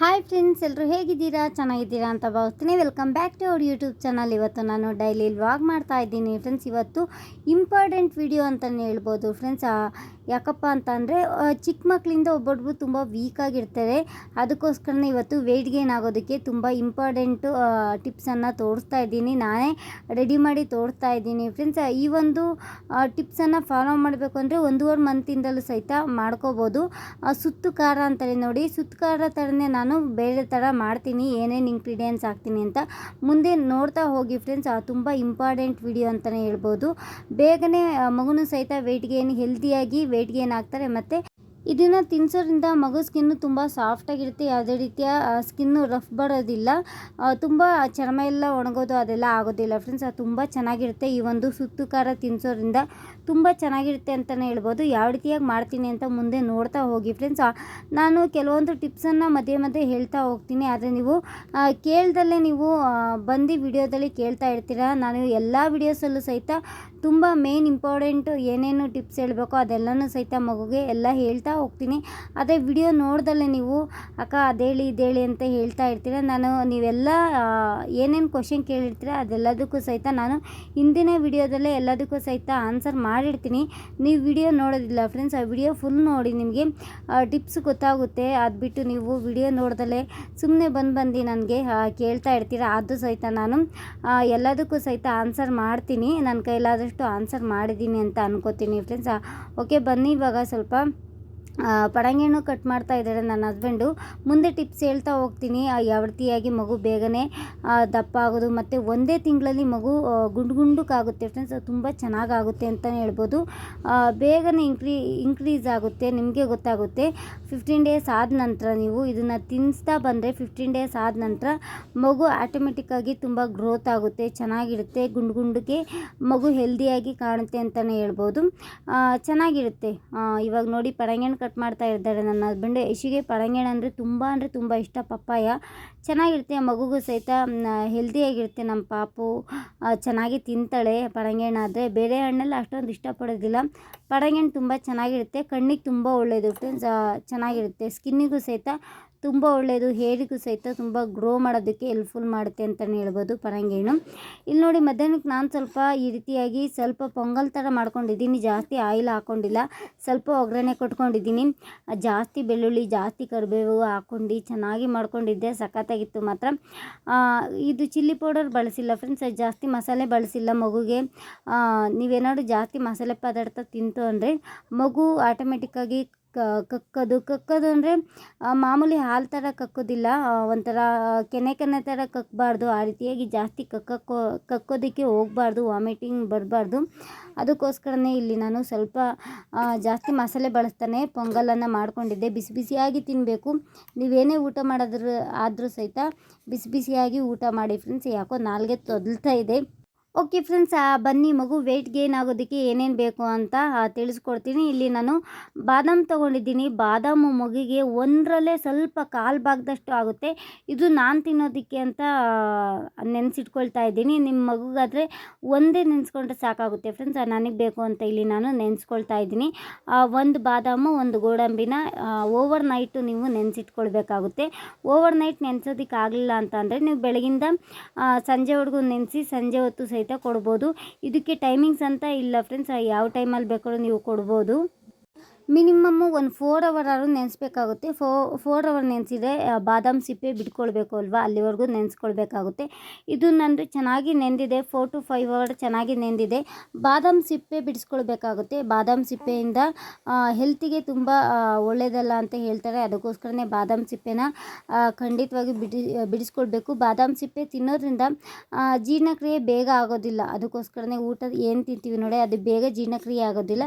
Hi friends ಎಲ್ಲರೂ ಹೇಗಿದ್ದೀರಾ? ಚೆನ್ನಾಗಿದ್ದೀರಾ ಅಂತ ಭಾವಿಸ್ತೀನಿ. Welcome back to our YouTube channel ಇವತ್ತು ನಾನು ಡೈಲಿ ವ್ಲಾಗ್ ಮಾಡ್ತಾ ಇದ್ದೀನಿ. ಫ್ರೆಂಡ್ಸ್ ಇವತ್ತು ಇಂಪಾರ್ಟೆಂಟ್ ವಿಡಿಯೋ ಅಂತಲೇ ಹೇಳ್ಬೋದು. ಫ್ರೆಂಡ್ಸ್ ಯಾಕಪ್ಪ ಅಂತ ಅಂದರೆ ಚಿಕ್ಕ ಮಕ್ಕಳಿಂದ ಒಬ್ಬೊಬ್ರು ತುಂಬ ವೀಕಾಗಿರ್ತಾರೆ ಅದಕ್ಕೋಸ್ಕರನೇ ಇವತ್ತು ವೆಯ್ಟ್ ಗೇನ್ ಆಗೋದಕ್ಕೆ ತುಂಬ ಇಂಪಾರ್ಟೆಂಟು ಟಿಪ್ಸನ್ನು ತೋರಿಸ್ತಾ ಇದ್ದೀನಿ. ನಾನೇ ರೆಡಿ ಮಾಡಿ ತೋರಿಸ್ತಾ ಇದ್ದೀನಿ. ಫ್ರೆಂಡ್ಸ್ ಈ ಒಂದು ಟಿಪ್ಸನ್ನು ಫಾಲೋ ಮಾಡಬೇಕು ಅಂದರೆ ಒಂದೂವರೆ ಮಂತಿಂದಲೂ ಸಹಿತ ಮಾಡ್ಕೋಬೋದು. ಆ, ಸುತ್ತು ಖಾರ ಅಂತಾರೆ ನೋಡಿ ಸುತ್ತು ಖಾರ ಥರನೇ ನಾನು ಬೇರೆ ಥರ ಮಾಡ್ತೀನಿ ಏನೇನು ಇಂಗ್ರೀಡಿಯೆಂಟ್ಸ್ ಹಾಕ್ತೀನಿ ಅಂತ ಮುಂದೆ ನೋಡ್ತಾ ಹೋಗಿ ಫ್ರೆಂಡ್ಸ್ ತುಂಬ ಇಂಪಾರ್ಟೆಂಟ್ ವಿಡಿಯೋ ಅಂತಲೇ ಹೇಳ್ಬೋದು. ಬೇಗನೆ ಮಗನೂ ಮಗುನೂ ಸಹಿತ ವೆಯ್ಟ್ ಗೇನ್ ಹೆಲ್ದಿಯಾಗಿ ವೆಯ್ಟ್ ಗೇನ್ ಹಾಕ್ತಾರೆ ಮತ್ತು ಇದನ್ನು ತಿನ್ನಿಸೋದ್ರಿಂದ ಮಗು ಸ್ಕಿನ್ನು ತುಂಬ ಸಾಫ್ಟಾಗಿರುತ್ತೆ ಯಾವುದೇ ರೀತಿಯ ಸ್ಕಿನ್ನು ರಫ್ ಬರೋದಿಲ್ಲ. ತುಂಬ ಚರ್ಮ ಎಲ್ಲ ಒಣಗೋದು ಅದೆಲ್ಲ ಆಗೋದಿಲ್ಲ. ಫ್ರೆಂಡ್ಸ್ ಅದು ತುಂಬ ಚೆನ್ನಾಗಿರುತ್ತೆ. ಈ ಒಂದು ಸುತ್ತು ಖಾರ ತಿನ್ನಿಸೋದ್ರಿಂದ ತುಂಬ ಚೆನ್ನಾಗಿರುತ್ತೆ ಅಂತಲೇ ಹೇಳ್ಬೋದು. ಯಾವ ರೀತಿಯಾಗಿ ಮಾಡ್ತೀನಿ ಅಂತ ಮುಂದೆ ನೋಡ್ತಾ ಹೋಗಿ. ಫ್ರೆಂಡ್ಸ್ ನಾನು ಕೆಲವೊಂದು ಟಿಪ್ಸನ್ನು ಮಧ್ಯೆ ಮಧ್ಯೆ ಹೇಳ್ತಾ ಹೋಗ್ತೀನಿ. ಆದರೆ ನೀವು ಕೇಳ್ದಲ್ಲೇ ನೀವು ಬಂದು ವಿಡಿಯೋದಲ್ಲಿ ಕೇಳ್ತಾ ಇರ್ತೀರ? ನಾನು ಎಲ್ಲ ವಿಡಿಯೋಸಲ್ಲೂ ಸಹಿತ ತುಂಬ ಮೇನ್ ಇಂಪಾರ್ಟೆಂಟು ಏನೇನು ಟಿಪ್ಸ್ ಹೇಳಬೇಕೋ ಅದೆಲ್ಲನೂ ಸಹಿತ ಮಗುಗೆ ಎಲ್ಲ ಹೇಳ್ತಾ ಹೋಗ್ತೀನಿ. ಅದೇ ವಿಡಿಯೋ ನೋಡ್ದಲ್ಲೇ ನೀವು, ಅಕ್ಕ, ಅದೇಳಿ, ಇದೇಳಿ ಅಂತ ಹೇಳ್ತಾ ಇರ್ತೀರ. ನಾನು ನೀವೆಲ್ಲ ಏನೇನು ಕ್ವಶನ್ ಕೇಳಿರ್ತೀರ ಅದೆಲ್ಲದಕ್ಕೂ ಸಹಿತ ನಾನು ಹಿಂದಿನ ವಿಡಿಯೋದಲ್ಲೇ ಎಲ್ಲದಕ್ಕೂ ಸಹಿತ ಆನ್ಸರ್ ಮಾಡಿರ್ತೀನಿ. ನೀವು ವಿಡಿಯೋ ನೋಡೋದಿಲ್ಲ ಫ್ರೆಂಡ್ಸ್ ಆ ವಿಡಿಯೋ ಫುಲ್ ನೋಡಿ ನಿಮಗೆ ಟಿಪ್ಸ್ ಗೊತ್ತಾಗುತ್ತೆ. ಅದು ಬಿಟ್ಟು ನೀವು ವಿಡಿಯೋ ನೋಡ್ದಲೇ ಸುಮ್ಮನೆ ಬಂದು ಬಂದು ನನಗೆ ಕೇಳ್ತಾ ಇರ್ತೀರ. ಅದು ಸಹಿತ ನಾನು ಎಲ್ಲದಕ್ಕೂ ಸಹಿತ ಆನ್ಸರ್ ಮಾಡ್ತೀನಿ. ನನ್ನ ಕೈಲಾದಷ್ಟು ಆನ್ಸರ್ ಮಾಡಿದ್ದೀನಿ ಅಂತ ಅನ್ಕೋತೀನಿ ಫ್ರೆಂಡ್ಸ್ ಓಕೆ ಬನ್ನಿ ಇವಾಗ ಸ್ವಲ್ಪ ಪಡಂಗಿಯನ್ನು ಕಟ್ ಮಾಡ್ತಾ ಇದ್ದಾರೆ ನನ್ನ ಹಸ್ಬೆಂಡು ಮುಂದೆ ಟಿಪ್ಸ್ ಹೇಳ್ತಾ ಹೋಗ್ತೀನಿ. ಯಾವ ರೀತಿಯಾಗಿ ಮಗು ಬೇಗನೆ ದಪ್ಪ ಆಗೋದು ಮತ್ತು ಒಂದೇ ತಿಂಗಳಲ್ಲಿ ಮಗು ಗುಂಡು ಗುಂಡಕ್ಕಾಗುತ್ತೆ ಫ್ರೆಂಡ್ಸ್ ಅದು ತುಂಬ ಚೆನ್ನಾಗಾಗುತ್ತೆ ಅಂತಲೇ ಹೇಳ್ಬೋದು. ಬೇಗನೆ ಇನ್ಕ್ರೀ ಇನ್ಕ್ರೀಸ್ ಆಗುತ್ತೆ. ನಿಮಗೆ ಗೊತ್ತಾಗುತ್ತೆ. ಫಿಫ್ಟೀನ್ ಡೇಸ್ ಆದ ನಂತರ ನೀವು ಇದನ್ನು ತಿನ್ನಿಸ್ತಾ ಬಂದರೆ ಫಿಫ್ಟೀನ್ ಡೇಸ್ ಆದ ನಂತರ ಮಗು ಆಟೋಮೆಟಿಕ್ಕಾಗಿ ತುಂಬ ಗ್ರೋತ್ ಆಗುತ್ತೆ, ಚೆನ್ನಾಗಿರುತ್ತೆ ಗುಂಡು ಗುಂಡಿಗೆ ಮಗು ಹೆಲ್ದಿಯಾಗಿ ಕಾಣುತ್ತೆ ಅಂತಲೇ ಹೇಳ್ಬೋದು. ಚೆನ್ನಾಗಿರುತ್ತೆ. ಇವಾಗ ನೋಡಿ ಪರಂಗಿಣ ಕಟ್ ಮಾಡ್ತಾ ಇದ್ದಾರೆ ನನ್ನ ಹಸ್ಬೆಂಡು ಯಶಿಗೆ ಪರಂಗಿಣ ಅಂದರೆ ತುಂಬ ಅಂದರೆ ತುಂಬ ಇಷ್ಟ, ಪಪ್ಪಾಯ. ಚೆನ್ನಾಗಿರುತ್ತೆ, ಮಗುಗೂ ಸಹಿತ ಹೆಲ್ದಿಯಾಗಿರುತ್ತೆ ನಮ್ಮ ಪಾಪು. ಚೆನ್ನಾಗಿ ತಿಂತಾಳೆ ಪರಂಗಿಣ ಆದರೆ. ಬೇರೆ ಹಣ್ಣೆಲ್ಲ ಅಷ್ಟೊಂದು ಇಷ್ಟಪಡೋದಿಲ್ಲ. ಪರಂಗಿಣ ತುಂಬ ಚೆನ್ನಾಗಿರುತ್ತೆ, ಕಣ್ಣಿಗೆ ತುಂಬ ಒಳ್ಳೆಯದು ಚೆನ್ನಾಗಿರುತ್ತೆ. ಸ್ಕಿನ್ನಿಗೂ ಸಹಿತ ತುಂಬ ಒಳ್ಳೆಯದು ಹೇರಿಗೂ ಸಹಿತ ತುಂಬ ಗ್ರೋ ಮಾಡೋದಕ್ಕೆ ಹೆಲ್ಪ್ಫುಲ್ ಮಾಡುತ್ತೆ ಅಂತಲೇ ಹೇಳ್ಬೋದು ಪರಂಗಿಹಣ್ಣು ಇಲ್ಲಿ ನೋಡಿ ಮಧ್ಯಾಹ್ನಕ್ಕೆ ನಾನು ಸ್ವಲ್ಪ ಈ ರೀತಿಯಾಗಿ ಸ್ವಲ್ಪ ಪೊಂಗಲ್ ಥರ ಮಾಡ್ಕೊಂಡಿದ್ದೀನಿ, ಜಾಸ್ತಿ ಆಯಿಲ್ ಹಾಕ್ಕೊಂಡಿಲ್ಲ ಸ್ವಲ್ಪ ಒಗ್ಗರಣೆ ಕೊಟ್ಕೊಂಡಿದ್ದೀನಿ. ಜಾಸ್ತಿ ಬೆಳ್ಳುಳ್ಳಿ, ಜಾಸ್ತಿ ಕರಿಬೇವು ಹಾಕ್ಕೊಂಡು ಚೆನ್ನಾಗಿ ಮಾಡ್ಕೊಂಡಿದ್ದೆ, ಸಖತ್ತಾಗಿತ್ತು ಮಾತ್ರ. ಇದು ಚಿಲ್ಲಿ ಪೌಡರ್ ಬಳಸಿಲ್ಲ ಫ್ರೆಂಡ್ಸ್ ಜಾಸ್ತಿ ಮಸಾಲೆ ಬಳಸಿಲ್ಲ ಮಗುಗೆ. ನೀವೇನಾದ್ರು ಜಾಸ್ತಿ ಮಸಾಲೆ ಪದಾರ್ಥ ತಿಂತು ಅಂದರೆ ಮಗು ಆಟೋಮೆಟಿಕ್ಕಾಗಿ ಕ, ಕಕ್ಕೋದು. ಕಕ್ಕೋದು ಅಂದರೆ ಮಾಮೂಲಿ ಹಾಲು ಥರ ಕಕ್ಕೋದಿಲ್ಲ. ಒಂಥರ, ಕೆನೆ ಕೆನೆ ಥರ ಕಕ್ಕಬಾರ್ದು ಆ ರೀತಿಯಾಗಿ ಜಾಸ್ತಿ ಕಕ್ಕೋ ಕಕ್ಕೋದಕ್ಕೆ ಹೋಗಬಾರ್ದು. ವಾಮಿಟಿಂಗ್ ಬರಬಾರ್ದು. ಅದಕ್ಕೋಸ್ಕರನೇ ಇಲ್ಲಿ ನಾನು ಸ್ವಲ್ಪ ಜಾಸ್ತಿ ಮಸಾಲೆ ಬಳಸ್ತಾನೆ. ಪೊಂಗಲನ್ನು ಮಾಡಿಕೊಂಡಿದ್ದೆ. ಬಿಸಿ ಬಿಸಿಯಾಗಿ ತಿನ್ನಬೇಕು ನೀವೇನೇ ಊಟ ಮಾಡೋದ್ರ, ಆದರೂ ಸಹಿತ ಬಿಸಿ ಬಿಸಿಯಾಗಿ ಊಟ ಮಾಡಿ ಫ್ರೆಂಡ್ಸ್ ಯಾಕೋ ನಾಲ್ಗೆ ತೊದಲ್ತಾ ಇದೆ. ಓಕೆ ಫ್ರೆಂಡ್ಸ್ ಬನ್ನಿ ಮಗು ವೆಯ್ಟ್ ಗೇನ್ ಆಗೋದಕ್ಕೆ ಏನೇನು ಬೇಕು ಅಂತ ತಿಳಿಸ್ಕೊಡ್ತೀನಿ. ಇಲ್ಲಿ ನಾನು ಬಾದಾಮ್ ತೊಗೊಂಡಿದ್ದೀನಿ. ಬಾದಾಮು ಮಗುಗೆ ಒಂದರಲ್ಲೇ ಸ್ವಲ್ಪ ಕಾಲು ಭಾಗದಷ್ಟು ಆಗುತ್ತೆ. ಇದು ನಾನು ತಿನ್ನೋದಕ್ಕೆ ಅಂತ ನೆನೆಸಿಟ್ಕೊಳ್ತಾ ಇದ್ದೀನಿ. ನಿಮ್ಮ ಮಗುಗಾದರೆ ಒಂದೇ ನೆನೆಸ್ಕೊಂಡ್ರೆ ಸಾಕಾಗುತ್ತೆ ಫ್ರೆಂಡ್ಸ್. ನನಗೆ ಬೇಕು ಅಂತ ಇಲ್ಲಿ ನಾನು ನೆನೆಸ್ಕೊಳ್ತಾ ಇದ್ದೀನಿ. ಒಂದು ಬಾದಾಮು, ಒಂದು ಗೋಡಂಬಿನ ಓವರ್ ನೈಟು ನೀವು ನೆನೆಸಿಟ್ಕೊಳ್ಬೇಕಾಗುತ್ತೆ. ಓವರ್ ನೈಟ್ ನೆನೆಸೋದಕ್ಕೆ ಆಗಲಿಲ್ಲ ಅಂತ ಅಂದರೆ ನೀವು ಬೆಳಗಿಂದ ಸಂಜೆವರೆಗೂ ನೆನೆಸಿ, ಸಂಜೆ ಹೊತ್ತು ಸಹಿತ ಕೊಡ್ಬೋದು. ಇದಕ್ಕೆ ಟೈಮಿಂಗ್ಸ್ ಅಂತ ಇಲ್ಲ ಫ್ರೆಂಡ್ಸ್ ಯಾವ ಟೈಮಲ್ಲಿ ಬೇಕಾದ್ರೂ ನೀವು ಕೊಡ್ಬೋದು. ಮಿನಿಮಮ್ಮು ಒಂದು ಫೋರ್ ಅವರ್ ಆದ್ರೂ ನೆನೆಸ್ಬೇಕಾಗುತ್ತೆ. ಫೋ ಫೋರ್ ಅವರ್ ನೆನೆಸಿದ್ರೆ ಬಾದಾಮ್ ಸಿಪ್ಪೆ ಬಿಟ್ಕೊಳ್ಬೇಕು ಅಲ್ವಾ? ಅಲ್ಲಿವರೆಗೂ ನೆನೆಸ್ಕೊಳ್ಬೇಕಾಗುತ್ತೆ. ಇದು ನಂದು ಚೆನ್ನಾಗಿ ನೆಂದಿದೆ. ಫೋರ್ ಟು ಫೈವ್ ಅವರ್ ಚೆನ್ನಾಗಿ ನೆಂದಿದೆ. ಬಾದಾಮ್ ಸಿಪ್ಪೆ ಬಿಡಿಸ್ಕೊಳ್ಬೇಕಾಗುತ್ತೆ. ಬಾದಾಮ್ ಸಿಪ್ಪೆಯಿಂದ ಹೆಲ್ತಿಗೆ ತುಂಬ ಒಳ್ಳೆಯದಲ್ಲ ಅಂತ ಹೇಳ್ತಾರೆ. ಅದಕ್ಕೋಸ್ಕರನೇ ಬಾದಾಮ್ ಸಿಪ್ಪೆನ ಖಂಡಿತವಾಗಿ ಬಿಡಿ, ಬಿಡಿಸ್ಕೊಳ್ಬೇಕು. ಬಾದಾಮ್ ಸಿಪ್ಪೆ ತಿನ್ನೋದ್ರಿಂದ ಜೀರ್ಣಕ್ರಿಯೆ ಬೇಗ ಆಗೋದಿಲ್ಲ. ಅದಕ್ಕೋಸ್ಕರನೇ ಊಟ ಏನು ತಿಂತೀವಿ ನೋಡಿ, ಅದು ಬೇಗ ಜೀರ್ಣಕ್ರಿಯೆ ಆಗೋದಿಲ್ಲ.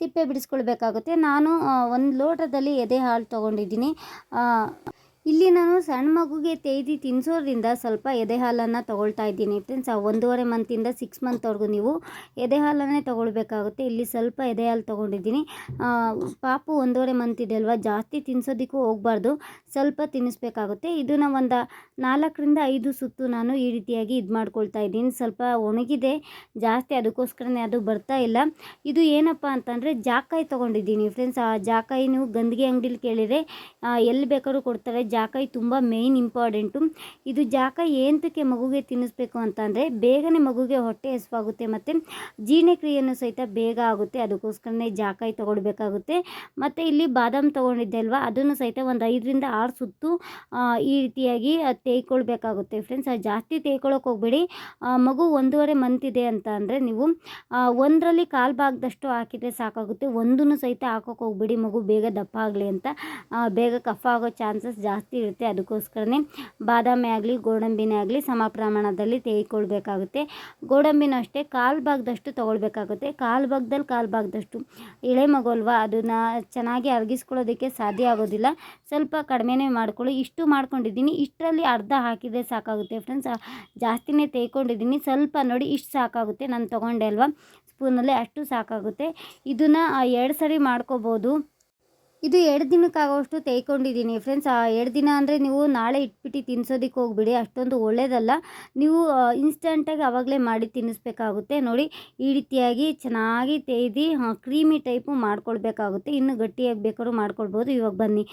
ಸಿಪ್ಪೆ ಬಿಡಿಸ್ಕೊಳ್ಬೇಕಾಗುತ್ತೆ. ನಾನು ಒಂದು ಲೋಟದಲ್ಲಿ ಎದೆ ಹಾಲು ತೊಗೊಂಡಿದ್ದೀನಿ. ಇಲ್ಲಿ ನಾನು ಸಣ್ಣ ಮಗುಗೆ ತೇದಿ ತಿನ್ನಿಸೋದ್ರಿಂದ ಸ್ವಲ್ಪ ಎದೆ ಹಾಲನ್ನು ತೊಗೊಳ್ತಾ ಇದ್ದೀನಿ ಫ್ರೆಂಡ್ಸ್. ಆ ಒಂದೂವರೆ ಮಂತಿಂದ ಸಿಕ್ಸ್ ಮಂತ್ವರೆಗೂ ನೀವು ಎದೆ ಹಾಲನ್ನೇ ತೊಗೊಳ್ಬೇಕಾಗುತ್ತೆ. ಇಲ್ಲಿ ಸ್ವಲ್ಪ ಎದೆ ಹಾಲು ತೊಗೊಂಡಿದ್ದೀನಿ ಪಾಪು ಒಂದೂವರೆ ಮಂತ್ ಇದೆ ಅಲ್ವಾ? ಜಾಸ್ತಿ ತಿನ್ನಿಸೋದಕ್ಕೂ ಹೋಗಬಾರ್ದು. ಸ್ವಲ್ಪ ತಿನ್ನಿಸ್ಬೇಕಾಗುತ್ತೆ. ಇದನ್ನು ಒಂದು ನಾಲ್ಕರಿಂದ ಐದು ಸುತ್ತು ನಾನು ಈ ರೀತಿಯಾಗಿ ಇದು ಮಾಡ್ಕೊಳ್ತಾ ಇದ್ದೀನಿ. ಸ್ವಲ್ಪ ಒಣಗಿದೆ, ಜಾಸ್ತಿ ಅದಕ್ಕೋಸ್ಕರನೇ ಅದು ಬರ್ತಾ ಇಲ್ಲ. ಇದು ಏನಪ್ಪ ಅಂತಂದರೆ ಜಾಕಾಯಿ ತೊಗೊಂಡಿದ್ದೀನಿ ಫ್ರೆಂಡ್ಸ್. ಆ ಜಾಕಾಯಿ ನೀವು ಗಂದಿಗೆ ಅಂಗಡಿಲಿ ಕೇಳಿದರೆ ಎಲ್ಲಿ ಬೇಕಾದ್ರೂ ಕೊಡ್ತಾರೆ. ಜಾಕಾಯಿ ತುಂಬ ಮೇಯ್ನ್ ಇಂಪಾರ್ಟೆಂಟು ಇದು ಜಾಕಾಯಿ ಏನಕ್ಕೆ ಮಗುಗೆ ತಿನ್ನಿಸ್ಬೇಕು ಅಂತಂದರೆ ಬೇಗನೆ ಮಗುಗೆ ಹೊಟ್ಟೆ ಹಸಿವಾಗುತ್ತೆ ಮತ್ತು ಜೀರ್ಣಕ್ರಿಯೆಯನ್ನು ಸಹಿತ ಬೇಗ ಆಗುತ್ತೆ. ಅದಕ್ಕೋಸ್ಕರನೇ ಜಾಕಾಯಿ ತೊಗೊಳ್ಬೇಕಾಗುತ್ತೆ. ಮತ್ತು ಇಲ್ಲಿ ಬಾದಾಮ್ ತೊಗೊಂಡಿದ್ದೆ ಅಲ್ವಾ? ಅದನ್ನು ಸಹಿತ ಒಂದು ಐದರಿಂದ ಆರು ಸುತ್ತು ಈ ರೀತಿಯಾಗಿ ತೇಯ್ಕೊಳ್ಬೇಕಾಗುತ್ತೆ ಫ್ರೆಂಡ್ಸ್ ಜಾಸ್ತಿ ತೇಯ್ಕೊಳ್ಳೋಕೆ ಹೋಗ್ಬೇಡಿ. ಮಗು ಒಂದೂವರೆ ಮಂತ್ ಇದೆ ಅಂತ ಅಂದರೆ ನೀವು ಒಂದರಲ್ಲಿ ಕಾಲು ಭಾಗದಷ್ಟು ಹಾಕಿದರೆ ಸಾಕಾಗುತ್ತೆ. ಒಂದನ್ನು ಸಹಿತ ಹಾಕೋಕೆ ಹೋಗ್ಬೇಡಿ. ಮಗು ಬೇಗ ದಪ್ಪ ಆಗಲಿ ಅಂತ ಬೇಗ ಕಫ ಆಗೋ ಚಾನ್ಸಸ್ ಜಾಸ್ತಿ ಇರುತ್ತೆ. ಅದಕ್ಕೋಸ್ಕರನೇ ಬಾದಾಮಿ ಆಗಲಿ, ಗೋಡಂಬಿನೇ ಆಗಲಿ ಸಮ ಪ್ರಮಾಣದಲ್ಲಿ ತೇಯ್ಕೊಳ್ಬೇಕಾಗುತ್ತೆ ಗೋಡಂಬಿನೂ ಅಷ್ಟೇ ಕಾಲು ಭಾಗದಷ್ಟು ತೊಗೊಳ್ಬೇಕಾಗುತ್ತೆ. ಕಾಲು ಭಾಗದಲ್ಲಿ ಕಾಲು ಭಾಗದಷ್ಟು ಎಳೆ ಮಗು ಅದನ್ನು ಚೆನ್ನಾಗಿ ಅರಗಿಸ್ಕೊಳ್ಳೋದಕ್ಕೆ ಸಾಧ್ಯ ಆಗೋದಿಲ್ಲ. ಸ್ವಲ್ಪ ಕಡಿಮೆನೇ ಮಾಡ್ಕೊಳ್ಳಿ. ಇಷ್ಟು ಮಾಡ್ಕೊಂಡಿದ್ದೀನಿ. ಇಷ್ಟರಲ್ಲಿ ಅರ್ಧ ಹಾಕಿದರೆ ಸಾಕಾಗುತ್ತೆ ಫ್ರೆಂಡ್ಸ್. ಜಾಸ್ತಿನೇ ತೇಯ್ಕೊಂಡಿದ್ದೀನಿ ಸ್ವಲ್ಪ ನೋಡಿ ಇಷ್ಟು ಸಾಕಾಗುತ್ತೆ. ನಾನು ತೊಗೊಂಡೆ ಅಲ್ವಾ? ಸ್ಪೂನಲ್ಲಿ ಅಷ್ಟು ಸಾಕಾಗುತ್ತೆ. ಇದನ್ನು ಎರಡು ಸರಿ ಮಾಡ್ಕೋಬೋದು. ಇದು ಎರಡು ದಿನಕ್ಕಾಗೋಷ್ಟು ತೆಗೆಕೊಂಡಿದ್ದೀನಿ ಫ್ರೆಂಡ್ಸ್ ಎರಡು ದಿನ ಅಂದರೆ ನೀವು ನಾಳೆ ಇಟ್ಬಿಟ್ಟು ತಿನ್ನಿಸೋದಕ್ಕೆ ಹೋಗ್ಬಿಡಿ, ಅಷ್ಟೊಂದು ಒಳ್ಳೆಯದಲ್ಲ ನೀವು ಇನ್ಸ್ಟಂಟಾಗಿ ಆವಾಗಲೇ ಮಾಡಿ ತಿನ್ನಿಸ್ಬೇಕಾಗುತ್ತೆ. ನೋಡಿ, ಈ ರೀತಿಯಾಗಿ ಚೆನ್ನಾಗಿ ತೇಯ್ದು ಕ್ರೀಮಿ ಟೈಪು ಮಾಡ್ಕೊಳ್ಬೇಕಾಗುತ್ತೆ. ಇನ್ನು ಗಟ್ಟಿಯಾಗಿ ಬೇಕಾದ್ರೂ ಮಾಡ್ಕೊಳ್ಬೋದು. ಇವಾಗ ಬನ್ನಿ.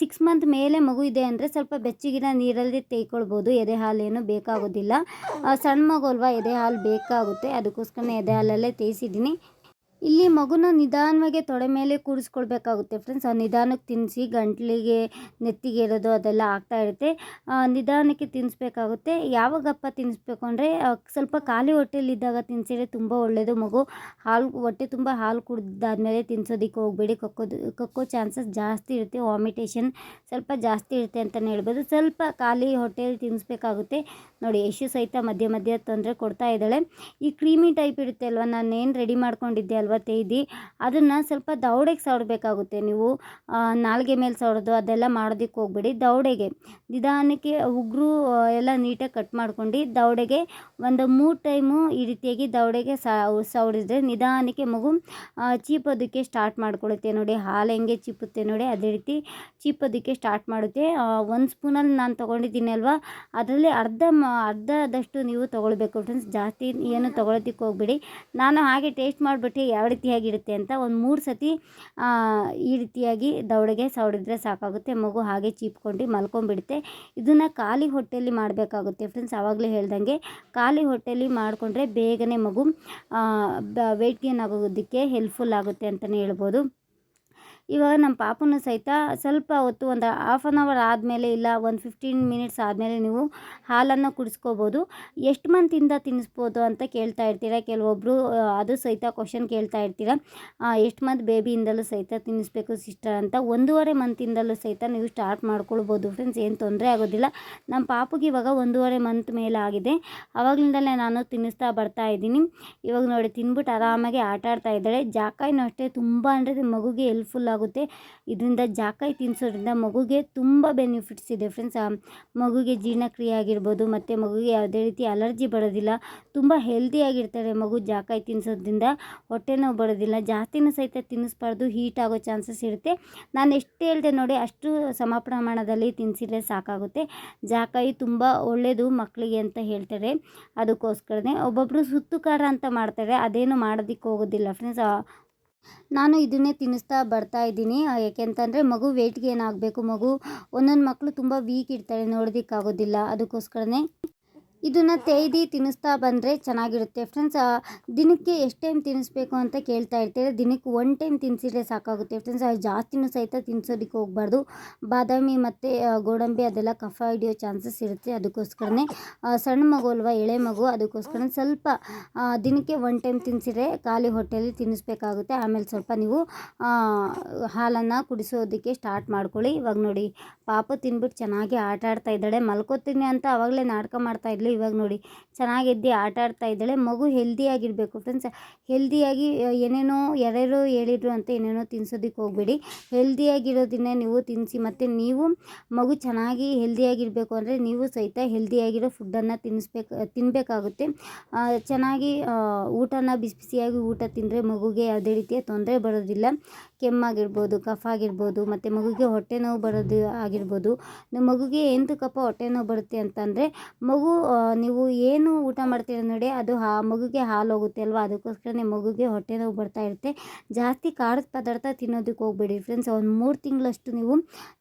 ಸಿಕ್ಸ್ ಮಂತ್ ಮೇಲೆ ಮಗು ಇದೆ ಅಂದರೆ ಸ್ವಲ್ಪ ಬೆಚ್ಚಗಿನ ನೀರಲ್ಲಿ ತೇಯ್ಕೊಳ್ಬೋದು. ಎದೆ ಹಾಲೇನು ಬೇಕಾಗೋದಿಲ್ಲ. ಸಣ್ಣ ಮಗು ಅಲ್ವಾ, ಎದೆ ಹಾಲು ಬೇಕಾಗುತ್ತೆ. ಅದಕ್ಕೋಸ್ಕರ ಎದೆ ಹಾಲಲ್ಲೇ ತೇಯ್ಸಿದ್ದೀನಿ. ಇಲ್ಲಿ ಮಗುನ ನಿಧಾನವಾಗಿ ತೊಡೆ ಮೇಲೆ ಕೂರಿಸ್ಕೊಳ್ಬೇಕಾಗುತ್ತೆ ಫ್ರೆಂಡ್ಸ್ ಆ ನಿಧಾನಕ್ಕೆ ತಿನ್ನಿಸಿ, ಗಂಟ್ಲಿಗೆ ನೆತ್ತಿಗೆ ಇರೋದು ಅದೆಲ್ಲ ಆಗ್ತಾ ಇರುತ್ತೆ. ನಿಧಾನಕ್ಕೆ ತಿನ್ನಿಸ್ಬೇಕಾಗುತ್ತೆ. ಯಾವಾಗಪ್ಪ ತಿನ್ನಿಸ್ಬೇಕು ಅಂದರೆ ಸ್ವಲ್ಪ ಖಾಲಿ ಹೊಟ್ಟೆಲಿದ್ದಾಗ ತಿನ್ನಿಸಿದ್ರೆ ತುಂಬ ಒಳ್ಳೆಯದು ಮಗು. ಹಾಲು, ಹೊಟ್ಟೆ ತುಂಬ ಹಾಲು ಕುಡ್ದಾದ್ಮೇಲೆ ತಿನ್ನಿಸೋದಕ್ಕೆ ಹೋಗಬೇಡಿ. ಕಕ್ಕೋದು ಕಕ್ಕೋ ಚಾನ್ಸಸ್ ಜಾಸ್ತಿ ಇರುತ್ತೆ. ವಾಮಿಟೇಷನ್ ಸ್ವಲ್ಪ ಜಾಸ್ತಿ ಇರುತ್ತೆ ಅಂತಲೇ ಹೇಳ್ಬೋದು. ಸ್ವಲ್ಪ ಖಾಲಿ ಹೊಟ್ಟೆಯಲ್ಲಿ ತಿನ್ನಿಸ್ಬೇಕಾಗುತ್ತೆ. ನೋಡಿ, ಯಶು ಸಹಿತ ಮಧ್ಯ ಮಧ್ಯ ತೊಂದರೆ ಕೊಡ್ತಾ ಇದ್ದಾಳೆ. ಈ ಕ್ರೀಮಿ ಟೈಪ್ ಇರುತ್ತೆ ಅಲ್ವಾ? ನಾನು ಏನು ರೆಡಿ ಮಾಡ್ಕೊಂಡಿದ್ದೆ ಅಲ್ವಾ? ತೇಯ್ದು ಅದನ್ನು ಸ್ವಲ್ಪ ದವಡೆಗೆ ಸವಡಬೇಕಾಗುತ್ತೆ ನೀವು. ನಾಲ್ಗೆ ಮೇಲೆ ಸವಡೋದು, ಅದೆಲ್ಲ ಮಾಡೋದಕ್ಕೆ ಹೋಗ್ಬೇಡಿ ದೌಡೆಗೆ. ನಿಧಾನಕ್ಕೆ ಉಗುರು ಎಲ್ಲ ನೀಟಾಗಿ ಕಟ್ ಮಾಡ್ಕೊಂಡು ದೌಡೆಗೆ ಒಂದು ಮೂರು ಟೈಮು ಈ ರೀತಿಯಾಗಿ ದವಡೆಗೆ ಸವಡಿದ್ರೆ ನಿಧಾನಕ್ಕೆ ಮಗು ಚೀಪೋದಕ್ಕೆ ಸ್ಟಾರ್ಟ್ ಮಾಡ್ಕೊಳ್ಳುತ್ತೆ ನೋಡಿ. ಹಾಲು ಹೆಂಗೆ ಚಿಪ್ಪುತ್ತೆ ನೋಡಿ, ಅದೇ ರೀತಿ ಚೀಪೋದಕ್ಕೆ ಸ್ಟಾರ್ಟ್ ಮಾಡುತ್ತೆ. ಒಂದು ಸ್ಪೂನಲ್ಲಿ ನಾನು ತೊಗೊಂಡಿದ್ದೀನಿ ಅಲ್ವಾ, ಅದರಲ್ಲಿ ಅರ್ಧ ಅರ್ಧದಷ್ಟು ನೀವು ತೊಗೊಳ್ಬೇಕು ಫ್ರೆಂಡ್ಸ್ ಜಾಸ್ತಿ ಏನು ತೊಗೊಳೋದಕ್ಕೆ ಹೋಗ್ಬೇಡಿ. ನಾನು ಹಾಗೆ ಟೇಸ್ಟ್ ಮಾಡಿಬಿಟ್ಟು ಯಾವ ರೀತಿಯಾಗಿರುತ್ತೆ ಅಂತ ಒಂದು ಮೂರು ಸತಿ ಈ ರೀತಿಯಾಗಿ ದವಡೆಗೆ ಸವಡಿದ್ರೆ ಸಾಕಾಗುತ್ತೆ, ಮಗು ಹಾಗೆ ಚೀಪ್ಕೊಂಡು ಮಲ್ಕೊಂಡ್ಬಿಡುತ್ತೆ. ಇದನ್ನು ಖಾಲಿ ಹೊಟ್ಟೆಯಲ್ಲಿ ಮಾಡಬೇಕಾಗುತ್ತೆ ಫ್ರೆಂಡ್ಸ್ ಆವಾಗಲೇ ಹೇಳ್ದಂಗೆ. ಖಾಲಿ ಹೊಟ್ಟೆಯಲ್ಲಿ ಮಾಡಿಕೊಂಡ್ರೆ ಬೇಗನೆ ಮಗು ವೆಯ್ಟ್ ಗೇನ್ ಆಗೋದಕ್ಕೆ ಹೆಲ್ಪ್ಫುಲ್ ಆಗುತ್ತೆ ಅಂತಲೇ ಹೇಳ್ಬೋದು. ಇವಾಗ ನಮ್ಮ ಪಾಪುನೂ ಸಹಿತ ಸ್ವಲ್ಪ ಹೊತ್ತು ಒಂದು ಹಾಫ್ ಆನ್ ಅವರ್ ಆದಮೇಲೆ ಇಲ್ಲ, ಒಂದು ಫಿಫ್ಟೀನ್ ಮಿನಿಟ್ಸ್ ಆದಮೇಲೆ ನೀವು ಹಾಲನ್ನು ಕುಡಿಸ್ಕೋಬೋದು. ಎಷ್ಟು ಮಂತಿಂದ ತಿನ್ನಿಸ್ಬೋದು ಅಂತ ಕೇಳ್ತಾ ಇರ್ತೀರ? ಕೆಲವೊಬ್ಬರು ಅದು ಸಹಿತ ಕ್ವಶನ್ ಕೇಳ್ತಾ ಇರ್ತೀರ? ಎಷ್ಟು ಮಂತ್ ಬೇಬಿಯಿಂದಲೂ ಸಹಿತ ತಿನ್ನಿಸ್ಬೇಕು ಸಿಸ್ಟರ್ ಅಂತ ಒಂದೂವರೆ ಮಂತಿಂದಲೂ ಸಹಿತ ನೀವು ಸ್ಟಾರ್ಟ್ ಮಾಡ್ಕೊಳ್ಬೋದು ಫ್ರೆಂಡ್ಸ್ ಏನು ತೊಂದರೆ ಆಗೋದಿಲ್ಲ. ನಮ್ಮ ಪಾಪುಗೆ ಇವಾಗ ಒಂದೂವರೆ ಮಂತ್ ಮೇಲೆ ಆಗಿದೆ. ಆವಾಗಲಿಂದಲೇ ನಾನು ತಿನ್ನಿಸ್ತಾ ಬರ್ತಾ ಇದ್ದೀನಿ. ಇವಾಗ ನೋಡಿ ತಿನ್ಬಿಟ್ಟು ಆರಾಮಾಗಿ ಆಟ ಆಡ್ತಾ ಇದ್ದಾಳೆ. ಜಾಕಾಯಿನೂ ಅಷ್ಟೇ, ತುಂಬ ಅಂದರೆ ಮಗುಗೆ ಹೆಲ್ಪ್ಫುಲ್ ಆಗುತ್ತೆ ಇದರಿಂದ ಜಾಕಾಯಿ ತಿನ್ನಿಸೋದ್ರಿಂದ ಮಗುಗೆ ತುಂಬ ಬೆನಿಫಿಟ್ಸ್ ಇದೆ ಫ್ರೆಂಡ್ಸ್ ಮಗುಗೆ ಜೀರ್ಣಕ್ರಿಯೆ ಆಗಿರ್ಬೋದು, ಮತ್ತು ಮಗುಗೆ ಯಾವುದೇ ರೀತಿ ಅಲರ್ಜಿ ಬರೋದಿಲ್ಲ. ತುಂಬ ಹೆಲ್ದಿಯಾಗಿರ್ತಾರೆ ಮಗು ಜಾಕಾಯಿ ತಿನ್ನಿಸೋದ್ರಿಂದ ಹೊಟ್ಟೆ ನೋವು ಬರೋದಿಲ್ಲ. ಜಾಸ್ತಿನೂ ಸಹಿತ ತಿನ್ನಿಸ್ಬಾರ್ದು. ಹೀಟ್ ಆಗೋ ಚಾನ್ಸಸ್ ಇರುತ್ತೆ. ನಾನು ಎಷ್ಟು ಹೇಳಿದೆ ನೋಡಿ, ಅಷ್ಟು ಸಮ ಪ್ರಮಾಣದಲ್ಲಿ ತಿನ್ನಿಸಿದ್ರೆ ಸಾಕಾಗುತ್ತೆ. ಜಾಕಾಯಿ ತುಂಬ ಒಳ್ಳೆಯದು ಮಕ್ಕಳಿಗೆ ಅಂತ ಹೇಳ್ತಾರೆ. ಅದಕ್ಕೋಸ್ಕರನೇ ಒಬ್ಬೊಬ್ಬರು ಸುತ್ತು ಖಾರ ಅಂತ ಮಾಡ್ತಾರೆ. ಅದೇನು ಮಾಡೋದಕ್ಕೆ ಹೋಗೋದಿಲ್ಲ ಫ್ರೆಂಡ್ಸ್ ನಾನು ಇದನ್ನೇ ತಿನ್ನಿಸ್ತಾ ಬರ್ತಾ ಇದ್ದೀನಿ. ಯಾಕೆಂತಂದರೆ ಮಗು ವೆಯ್ಟ್ ಗೇನ್ ಆಗಬೇಕು. ಮಗು ಒಂದೊಂದು ಮಕ್ಕಳು ತುಂಬ ವೀಕ್ ಇರ್ತಾರೆ ನೋಡೋದಕ್ಕಾಗೋದಿಲ್ಲ. ಅದಕ್ಕೋಸ್ಕರನೇ ಇದನ್ನು ತೇಯ್ದು ತಿನ್ನಿಸ್ತಾ ಬಂದರೆ ಚೆನ್ನಾಗಿರುತ್ತೆ. ಫ್ರೆಂಡ್ಸ್ ದಿನಕ್ಕೆ ಎಷ್ಟು ಟೈಮ್ ತಿನ್ನಿಸ್ಬೇಕು ಅಂತ ಕೇಳ್ತಾ ಇರ್ತೀರ? ದಿನಕ್ಕೆ ಒನ್ ಟೈಮ್ ತಿನ್ನಿಸಿದ್ರೆ ಸಾಕಾಗುತ್ತೆ. ಫ್ರೆಂಡ್ಸ್ ಜಾಸ್ತಿನೂ ಸಹಿತ ತಿನ್ನಿಸೋದಕ್ಕೆ ಹೋಗಬಾರ್ದು. ಬಾದಾಮಿ ಮತ್ತು ಗೋಡಂಬಿ ಅದೆಲ್ಲ ಕಫ ಹಿಡಿಯೋ ಚಾನ್ಸಸ್ ಇರುತ್ತೆ ಅದಕ್ಕೋಸ್ಕರನೇ. ಸಣ್ಣ ಮಗು ಅಲ್ವಾ, ಎಳೆ ಮಗು ಅದಕ್ಕೋಸ್ಕರ ಸ್ವಲ್ಪ ದಿನಕ್ಕೆ ಒನ್ ಟೈಮ್ ತಿನ್ನಿಸಿದ್ರೆ ಖಾಲಿ ಹೊಟ್ಟೆಯಲ್ಲಿ ತಿನ್ನಿಸ್ಬೇಕಾಗುತ್ತೆ. ಆಮೇಲೆ ಸ್ವಲ್ಪ ನೀವು ಹಾಲನ್ನು ಕುಡಿಸೋದಕ್ಕೆ ಸ್ಟಾರ್ಟ್ ಮಾಡ್ಕೊಳ್ಳಿ. ಇವಾಗ ನೋಡಿ, ಪಾಪ ತಿನ್ಬಿಟ್ಟು ಚೆನ್ನಾಗಿ ಆಟ ಆಡ್ತಾ ಇದ್ದಾಳೆ. ಮಲ್ಕೋತೀನಿ ಅಂತ ಆವಾಗಲೇ ನಾಟಕ ಮಾಡ್ತಾ ಇದ್ಲು ಇವಾಗ ನೋಡಿ, ಚೆನ್ನಾಗಿದ್ದು ಆಟ ಆಡ್ತಾ ಇದ್ದಾಳೆ. ಮಗು ಹೆಲ್ದಿಯಾಗಿರಬೇಕು ಫ್ರೆಂಡ್ಸ್ ಹೆಲ್ದಿಯಾಗಿ ಏನೇನೋ ಯಾರ್ಯಾರು ಹೇಳಿದ್ರು ಅಂತ ಏನೇನೋ ತಿನ್ಸೋದಕ್ಕೆ ಹೋಗಬೇಡಿ. ಹೆಲ್ದಿಯಾಗಿರೋದನ್ನೇ ನೀವು ತಿನ್ನಿಸಿ ಮತ್ತು ನೀವು ಮಗು ಚೆನ್ನಾಗಿ ಹೆಲ್ದಿಯಾಗಿರಬೇಕು ಅಂದರೆ ನೀವು ಸಹಿತ ಹೆಲ್ದಿಯಾಗಿರೋ ಫುಡ್ಡನ್ನು ತಿನ್ನಿಸ್ಬೇಕು ತಿನ್ನಬೇಕಾಗುತ್ತೆ ಚೆನ್ನಾಗಿ ಊಟನ ಬಿಸಿ ಬಿಸಿಯಾಗಿ ಊಟ ತಿಂದರೆ ಮಗುಗೆ ಯಾವುದೇ ರೀತಿಯ ತೊಂದರೆ ಬರೋದಿಲ್ಲ. ಕೆಮ್ಮಾಗಿರ್ಬೋದು ಕಫ ಆಗಿರ್ಬೋದು ಮತ್ತು ಮಗುಗೆ ಹೊಟ್ಟೆ ನೋವು ಬರೋದು ಆಗಿರ್ಬೋದು. ನಿಮ್ಮ ಮಗುಗೆ ಎಂತಕ್ಕಪ್ಪ ಹೊಟ್ಟೆ ನೋವು ಬರುತ್ತೆ ಅಂತಂದರೆ, ಮಗು ನೀವು ಏನು ಊಟ ಮಾಡ್ತೀರ ನೋಡಿ, ಅದು ಹಾ, ಮಗುಗೆ ಹಾಲು ಹೋಗುತ್ತೆ ಅಲ್ವಾ? ಅದಕ್ಕೋಸ್ಕರನೇ ಮಗುಗೆ ಹೊಟ್ಟೆ ನೋವು ಬರ್ತಾ ಇರುತ್ತೆ. ಜಾಸ್ತಿ ಖಾರದ ಪದಾರ್ಥ ತಿನ್ನೋದಕ್ಕೆ ಹೋಗ್ಬೇಡಿ. ಫ್ರೆಂಡ್ಸ್, ಒಂದು ಮೂರು ತಿಂಗಳಷ್ಟು ನೀವು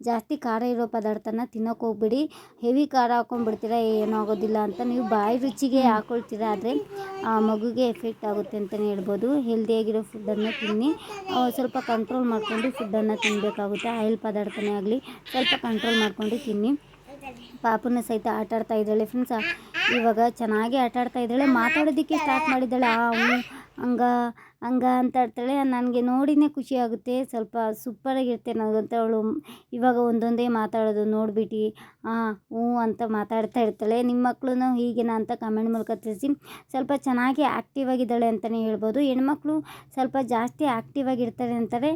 ಜಾಸ್ತಿ ಖಾರ ಇರೋ ಪದಾರ್ಥನ ತಿನ್ನೋಕೆ ಹೋಗ್ಬೇಡಿ. ಹೆವಿ ಖಾರ ಹಾಕೊಂಡ್ಬಿಡ್ತೀರಾ ಏನಾಗೋದಿಲ್ಲ ಅಂತ ನೀವು ಬಾಯಿ ರುಚಿಗೆ ಹಾಕೊಳ್ತೀರ ಆದರೆ ಮಗುಗೆ ಎಫೆಕ್ಟ್ ಆಗುತ್ತೆ ಅಂತಲೇ ಹೇಳ್ಬೋದು. ಹೆಲ್ದಿಯಾಗಿರೋ ಫುಡ್ಡನ್ನು ತಿನ್ನಿ. ಸ್ವಲ್ಪ ಕಂಟ್ರೋಲ್ ಮಾಡಿಕೊಂಡು ಫುಡ್ಡನ್ನು ತಿನ್ನಬೇಕಾಗುತ್ತೆ ಆಯಿಲ್ ಪದಾರ್ಥನೇ ಆಗಲಿ, ಸ್ವಲ್ಪ ಕಂಟ್ರೋಲ್ ಮಾಡಿಕೊಂಡು ತಿನ್ನಿ. ಪಾಪನ ಸಹಿತ ಆಟ ಆಡ್ತಾ ಇದ್ದಾಳೆ. ಫ್ರೆಂಡ್ಸ್ ಇವಾಗ ಚೆನ್ನಾಗಿ ಆಟ ಆಡ್ತಾ ಇದ್ದಾಳೆ. ಮಾತಾಡೋದಕ್ಕೆ ಸ್ಟಾರ್ಟ್ ಮಾಡಿದ್ದಾಳೆ. ಆ ಹ್ಞೂ ಹಂಗ ಹಂಗ ಅಂತ ಹೇಳ್ತಾಳೆ. ನನಗೆ ನೋಡಿನೇ ಖುಷಿ ಆಗುತ್ತೆ. ಸ್ವಲ್ಪ ನನಗಂತ ಅವಳು. ಇವಾಗ ಒಂದೊಂದೇ ಮಾತಾಡೋದು. ನೋಡ್ಬಿಟ್ಟು ಹಾಂ ಹ್ಞೂ ಅಂತ ಮಾತಾಡ್ತಾ ಇರ್ತಾಳೆ. ನಿಮ್ಮ ಮಕ್ಕಳು ಹೀಗೇನಾ ಅಂತ ಕಮೆಂಟ್ ಮೂಲಕ ತಿಳಿಸಿ, ಸ್ವಲ್ಪ ಚೆನ್ನಾಗಿ ಆ್ಯಕ್ಟಿವ್ ಆಗಿದ್ದಾಳೆ ಅಂತಲೇ ಹೇಳ್ಬೋದು. ಹೆಣ್ಮಕ್ಳು ಸ್ವಲ್ಪ ಜಾಸ್ತಿ ಆ್ಯಕ್ಟಿವ್ ಆಗಿರ್ತಾರೆ ಅಂತಾರೆ.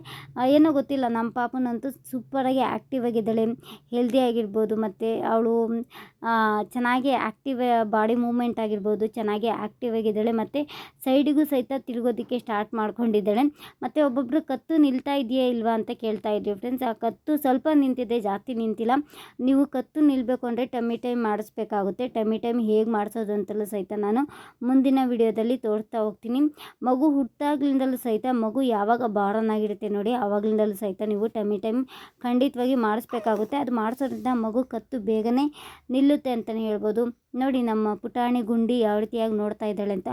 ಏನೋ ಗೊತ್ತಿಲ್ಲ. ನಮ್ಮ ಪಾಪನಂತೂ ಸೂಪರಾಗಿ ಆ್ಯಕ್ಟಿವ್ ಆಗಿದ್ದಾಳೆ. ಹೆಲ್ದಿ ಆಗಿರ್ಬೋದು. ಮತ್ತು ಅವಳು ಚೆನ್ನಾಗಿ ಆ್ಯಕ್ಟಿವ್ ಬಾಡಿ ಮೂಮೆಂಟ್ ಆಗಿರ್ಬೋದು. ಚೆನ್ನಾಗಿ ಆ್ಯಕ್ಟಿವ್ ಆಗಿದ್ದಾಳೆ. ಮತ್ತು ಸೈಡಿಗೂ ಸಹಿತ ತಿರುಗೋದಕ್ಕೆ ಸ್ಟಾರ್ಟ್ ಮಾಡ್ಕೊಂಡಿದ್ದಾಳೆ ಮತ್ತು ಒಬ್ಬೊಬ್ಬರು ಕತ್ತು ನಿಲ್ತಾ ಇದೆಯಾ ಇಲ್ವಾ ಅಂತ ಕೇಳ್ತಾ ಇದ್ವಿ ಫ್ರೆಂಡ್ಸ್ ಆ ಕತ್ತು ಸ್ವಲ್ಪ ನಿಂತಿದೆ, ಜಾಸ್ತಿ ನಿಂತಿಲ್ಲ. ನೀವು ಕತ್ತು ನಿಲ್ಲಬೇಕು ಅಂದರೆ ಟಮಿ ಟೈಮ್ ಮಾಡಿಸ್ಬೇಕಾಗುತ್ತೆ. ಟಮಿ ಟೈಮ್ ಹೇಗೆ ಮಾಡಿಸೋದು ಅಂತಲೂ ಸಹಿತ ನಾನು ಮುಂದಿನ ವಿಡಿಯೋದಲ್ಲಿ ತೋರಿಸ್ತಾ ಹೋಗ್ತೀನಿ. ಮಗು ಹುಟ್ಟಾಗ್ಲಿಂದಲೂ ಸಹಿತ, ಮಗು ಯಾವಾಗ ಬಾರನಾಗಿರುತ್ತೆ ನೋಡಿ ಆವಾಗ್ಲಿಂದಲೂ ಸಹಿತ ನೀವು ಟಮಿ ಟೈಮ್ ಖಂಡಿತವಾಗಿ ಮಾಡಿಸ್ಬೇಕಾಗುತ್ತೆ. ಅದು ಮಾಡಿಸೋದ್ರಿಂದ ಮಗು ಕತ್ತು ಬೇಗನೆ ನಿಲ್ಲುತ್ತೆ ಅಂತಲೇ ಹೇಳ್ಬೋದು. ನೋಡಿ ನಮ್ಮ ಪುಟಾಣಿ ಗುಂಡಿ ಯಾವ ರೀತಿಯಾಗಿ ನೋಡ್ತಾ ಇದ್ದಾಳೆ ಅಂತ.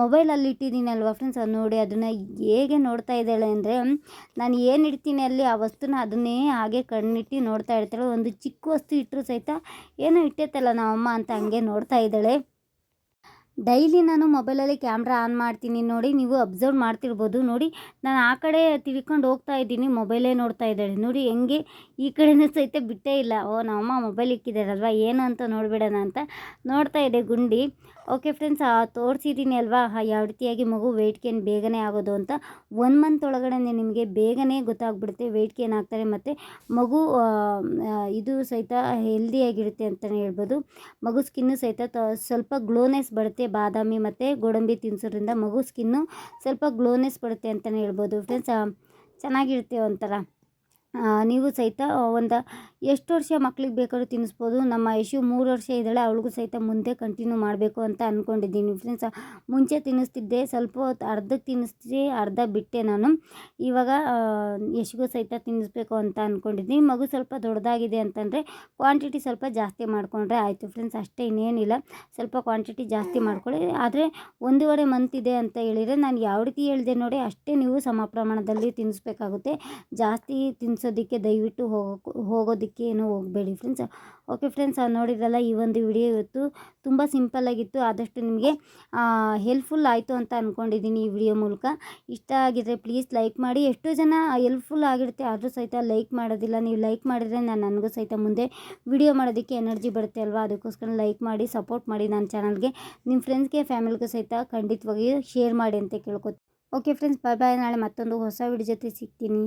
ಮೊಬೈಲಲ್ಲಿ ಇಟ್ಟಿದ್ದೀನಿ ಅಲ್ವಾ ಫ್ರೆಂಡ್ಸ್ ಅದು ನೋಡಿ ಅದನ್ನು ಹೇಗೆ ನೋಡ್ತಾ ಇದ್ದಾಳೆ ಅಂದರೆ, ನಾನು ಏನು ಇಡ್ತೀನಿ ಅಲ್ಲಿ ಆ ವಸ್ತುನ ಅದನ್ನೇ ಹಾಗೆ ಕಣ್ಣಿಟ್ಟು ನೋಡ್ತಾ ಇರ್ತಾಳೆ. ಒಂದು ಚಿಕ್ಕ ವಸ್ತು ಇಟ್ಟರು ಸಹಿತ ಏನೋ ಇಟ್ಟೈತಲ್ಲ ನಮ್ಮಮ್ಮ ಅಂತ ಹಂಗೆ ನೋಡ್ತಾ ಇದ್ದಾಳೆ. ಡೈಲಿ ನಾನು ಮೊಬೈಲಲ್ಲಿ ಕ್ಯಾಮ್ರಾ ಆನ್ ಮಾಡ್ತೀನಿ ನೋಡಿ, ನೀವು ಅಬ್ಸರ್ವ್ ಮಾಡ್ತಿರ್ಬೋದು ನೋಡಿ. ನಾನು ಆ ಕಡೆ ತಿಳ್ಕೊಂಡು ಹೋಗ್ತಾ ಇದ್ದೀನಿ, ಮೊಬೈಲೇ ನೋಡ್ತಾ ಇದ್ದಾಳೆ. ನೋಡಿ, ಹೆಂಗೆ ಈ ಕಡೆನೂ ಸಹಿತ ಬಿಟ್ಟೇ ಇಲ್ಲ. ಓ ನಮ್ಮಮ್ಮ ಮೊಬೈಲ್ ಇಕ್ಕಿದ್ದಾರಲ್ವ ಏನು ಅಂತ ನೋಡಬೇಡೋಣ ಅಂತ ನೋಡ್ತಾ ಇದೆ ಗುಂಡಿ. ಓಕೆ ಫ್ರೆಂಡ್ಸ್ ತೋರಿಸಿದ್ದೀನಿ ಅಲ್ವಾ? ಯಾವ ರೀತಿಯಾಗಿ ಮಗು ವೆಯ್ಟ್ ಗೇನ್ ಬೇಗನೆ ಆಗೋದು ಅಂತ. ಒನ್ ಮಂತ್ ಒಳಗಡೆ ನಿಮಗೆ ಬೇಗನೆ ಗೊತ್ತಾಗ್ಬಿಡುತ್ತೆ ವೆಯ್ಟ್ ಗೇನ್ ಆಗ್ತಾರೆ ಮತ್ತು ಮಗು ಇದು ಸಹಿತ ಹೆಲ್ದಿಯಾಗಿರುತ್ತೆ ಅಂತಲೇ ಹೇಳ್ಬೋದು. ಮಗು ಸ್ಕಿನ್ನು ಸಹಿತ ಸ್ವಲ್ಪ ಗ್ಲೋನೆಸ್ ಬರುತ್ತೆ. ಬಾದಾಮಿ ಮತ್ತು ಗೋಡಂಬಿ ತಿನ್ನಿಸೋದ್ರಿಂದ ಮಗು ಸ್ಕಿನ್ನು ಸ್ವಲ್ಪ ಗ್ಲೋನೆಸ್ ಬರುತ್ತೆ ಅಂತಲೇ ಹೇಳ್ಬೋದು. ಫ್ರೆಂಡ್ಸ್ ಚೆನ್ನಾಗಿರುತ್ತೆ ಒಂಥರ. ನೀವು ಸಹಿತ ಒಂದು ಎಷ್ಟು ವರ್ಷ ಮಕ್ಳಿಗೆ ಬೇಕಾದ್ರೂ ತಿನ್ನಿಸ್ಬೋದು. ನಮ್ಮ ಯಶು ಮೂರು ವರ್ಷ ಇದ್ದಾಳೆ, ಅವಳಿಗೂ ಸಹಿತ ಮುಂದೆ ಕಂಟಿನ್ಯೂ ಮಾಡಬೇಕು ಅಂತ ಅಂದ್ಕೊಂಡಿದ್ದೀನಿ ಫ್ರೆಂಡ್ಸ್ ಮುಂಚೆ ತಿನ್ನಿಸ್ತಿದ್ದೆ, ಸ್ವಲ್ಪ ಹೊತ್ತು ಅರ್ಧಕ್ಕೆ ಅರ್ಧ ಬಿಟ್ಟೆ ನಾನು. ಇವಾಗ ಯಶಿಗೂ ಸಹಿತ ತಿನ್ನಿಸ್ಬೇಕು ಅಂತ ಅಂದ್ಕೊಂಡಿದ್ದೀನಿ ಮಗು ಸ್ವಲ್ಪ ದೊಡ್ಡದಾಗಿದೆ ಅಂತಂದರೆ ಕ್ವಾಂಟಿಟಿ ಸ್ವಲ್ಪ ಜಾಸ್ತಿ ಮಾಡಿಕೊಂಡ್ರೆ ಆಯಿತು. ಫ್ರೆಂಡ್ಸ್ ಅಷ್ಟೇ ಇನ್ನೇನಿಲ್ಲ. ಸ್ವಲ್ಪ ಕ್ವಾಂಟಿಟಿ ಜಾಸ್ತಿ ಮಾಡ್ಕೊಳ್ಳಿ. ಆದರೆ ಒಂದೂವರೆ ಮಂತ್ ಇದೆ ಅಂತ ಹೇಳಿದರೆ ನಾನು ಯಾವ ರೀತಿ ಹೇಳಿದೆ ನೋಡಿ, ಅಷ್ಟೇ ನೀವು ಸಮ ಪ್ರಮಾಣದಲ್ಲಿ ತಿನ್ನಿಸ್ಬೇಕಾಗುತ್ತೆ. ಜಾಸ್ತಿ ತಿನ್ನಿಸೋದಕ್ಕೆ ದಯವಿಟ್ಟು ಹೋಗೋ ಹೋಗೋದಕ್ಕೆ ಏನೂ ಹೋಗಬೇಡಿ ಫ್ರೆಂಡ್ಸ್ ಓಕೆ ಫ್ರೆಂಡ್ಸ್ ನೋಡಿದ್ರಲ್ಲ ಈ ಒಂದು ವಿಡಿಯೋ ಇವತ್ತು ತುಂಬ ಸಿಂಪಲ್ಲಾಗಿತ್ತು ಆದಷ್ಟು ನಿಮಗೆ ಹೆಲ್ಪ್ಫುಲ್ ಆಯಿತು ಅಂತ ಅಂದ್ಕೊಂಡಿದ್ದೀನಿ ಈ ವಿಡಿಯೋ ಮೂಲಕ. ಇಷ್ಟ ಆಗಿದ್ರೆ ಪ್ಲೀಸ್ ಲೈಕ್ ಮಾಡಿ. ಎಷ್ಟೋ ಜನ ಹೆಲ್ಪ್ಫುಲ್ ಆಗಿರುತ್ತೆ, ಆದರೂ ಸಹಿತ ಲೈಕ್ ಮಾಡೋದಿಲ್ಲ. ನೀವು ಲೈಕ್ ಮಾಡಿದರೆ ನಾನು ನನಗೂ ಸಹಿತ ಮುಂದೆ ವಿಡಿಯೋ ಮಾಡೋದಕ್ಕೆ ಎನರ್ಜಿ ಬರುತ್ತೆ ಅಲ್ವಾ? ಅದಕ್ಕೋಸ್ಕರ ಲೈಕ್ ಮಾಡಿ ಸಪೋರ್ಟ್ ಮಾಡಿ ನನ್ನ ಚಾನಲ್ಗೆ ನಿಮ್ಮ ಫ್ರೆಂಡ್ಸ್ಗೆ ಫ್ಯಾಮಿಲಿಗೂ ಸಹಿತ ಖಂಡಿತವಾಗಿಯೂ ಶೇರ್ ಮಾಡಿ ಅಂತ ಕೇಳ್ಕೊತೀನಿ. ಓಕೆ ಫ್ರೆಂಡ್ಸ್ ಬಾಯ್ ಬಾಯ್ ನಾಳೆ ಮತ್ತೊಂದು ಹೊಸ ವಿಡಿಯೋ ಜೊತೆ ಸಿಗ್ತೀನಿ.